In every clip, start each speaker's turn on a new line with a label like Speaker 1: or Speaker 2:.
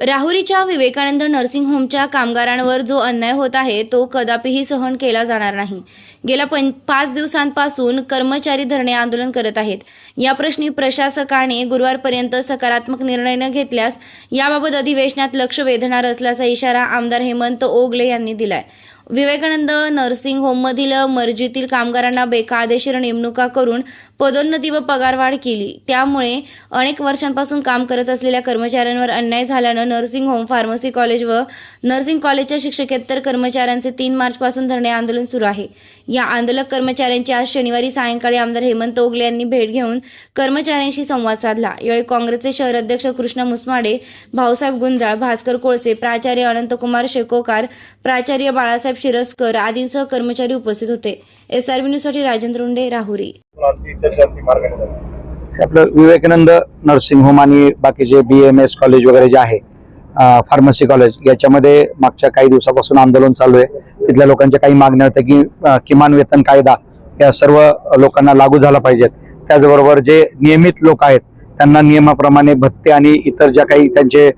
Speaker 1: राहुरीच्या Vivekananda nursing होमच्या कामगारांवर जो अन्याय होत आहे तो कदापिही सहन केला जाणार नाही. गेल्या पं पाच दिवसांपासून कर्मचारी धरणे आंदोलन करत आहेत. या प्रश्नी प्रशासकाने गुरुवारपर्यंत सकारात्मक निर्णय न घेतल्यास याबाबत अधिवेशनात लक्ष वेधणार असल्याचा इशारा आमदार हेमंत ओगले यांनी दिलाय. विवेकानंद नर्सिंग होममधील मर्जीतील कामगारांना बेकायदेशीर नेमणुका करून पदोन्नती व पगारवाढ केली. त्यामुळे अनेक वर्षांपासून काम करत असलेल्या कर्मचाऱ्यांवर अन्याय झाल्यानं नर्सिंग होम फार्मसी कॉलेज व नर्सिंग कॉलेजच्या शिक्षकेतर कर्मचाऱ्यांचे तीन मार्चपासून धरणे आंदोलन सुरू आहे. या आंदोलक कर्मचाऱ्यांची आज शनिवारी सायंकाळी आमदार हेमंत ओगले यांनी भेट घेऊन कर्मचाऱ्यांशी संवाद साधला. यावेळी काँग्रेसचे शहर अध्यक्ष कृष्ण मुसमाडे भाऊसाहेब गुंजाळ भास्कर कोळसे प्राचार्य अनंतकुमार शेकोकार प्राचार्य बाळासाहेब शिरस्कर आदींसह कर्मचारी उपस्थित होते. एस आर न्यूजसाठी राजेंद्र उंडे राहुरी.
Speaker 2: आपलं विवेकानंद नर्सिंग होम आणि बाकीचे बी एम एस कॉलेज वगैरे जे आहे फार्मसी कॉलेज याच्यामध्ये मागच्या काही दिवसापासून आंदोलन चालू आहे. तिथल्या लोकांच्या काही मागण्या होत्या की किमान वेतन कायदा या सर्व लोकांना लागू झाला पाहिजेत त्याचबरोबर जे नियमित लोक आहेत त्यांना नियमाप्रमाणे भत्ते आणि इतर ज्या काही त्यांचे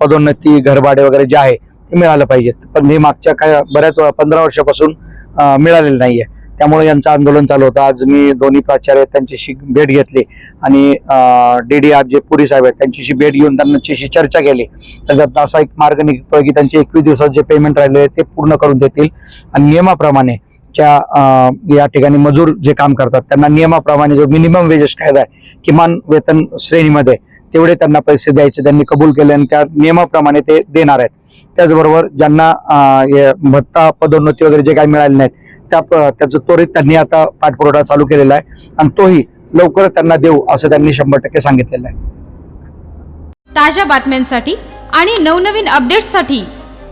Speaker 2: पदोन्नती घरभाडे वगैरे जे आहे मिळालं पाहिजेत. पण हे मागच्या काय बऱ्याच पंधरा वर्षापासून मिळालेलं मिळालेलं नाहीये. त्यामुळे यांचं आंदोलन चालू होतं. आज मी दोन्ही प्राचार्य आहेत, त्यांच्याशी भेट घेतली. आणि डी डी आर जे पुरी साहेब आहेत त्यांच्याशी भेट घेऊन त्यांच्याशी चर्चा केली. तर असा एक मार्ग निघतोय की त्यांचे एकवीस दिवसात जे पेमेंट राहिले ते पूर्ण करून देतील. आणि नियमाप्रमाणे ज्या या ठिकाणी मजूर जे काम करतात त्यांना नियमाप्रमाणे जो मिनिमम वेजेस कायदा आहे किमान वेतन श्रेणीमध्ये तेवढे त्यांना पैसे द्यायचे त्यांनी कबूल केले आणि त्या नियमाप्रमाणे ते देणार आहेत. त्याचबरोबर ज्यांना भत्ता पदोन्नती वगैरे जे काही मिळाले नाहीत त्या त्याचं त्वरित त्यांनी आता पाठपुरवठा चालू केलेला आहे आणि तोही लवकर त्यांना देऊ असं त्यांनी शंभर टक्के सांगितलेलं आहे.
Speaker 3: ताज्या बातम्यांसाठी आणि नवनवीन अपडेट्ससाठी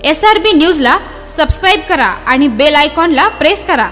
Speaker 3: एस आर बी न्यूजला सबस्क्राईब करा आणि बेल आयकॉनला प्रेस करा.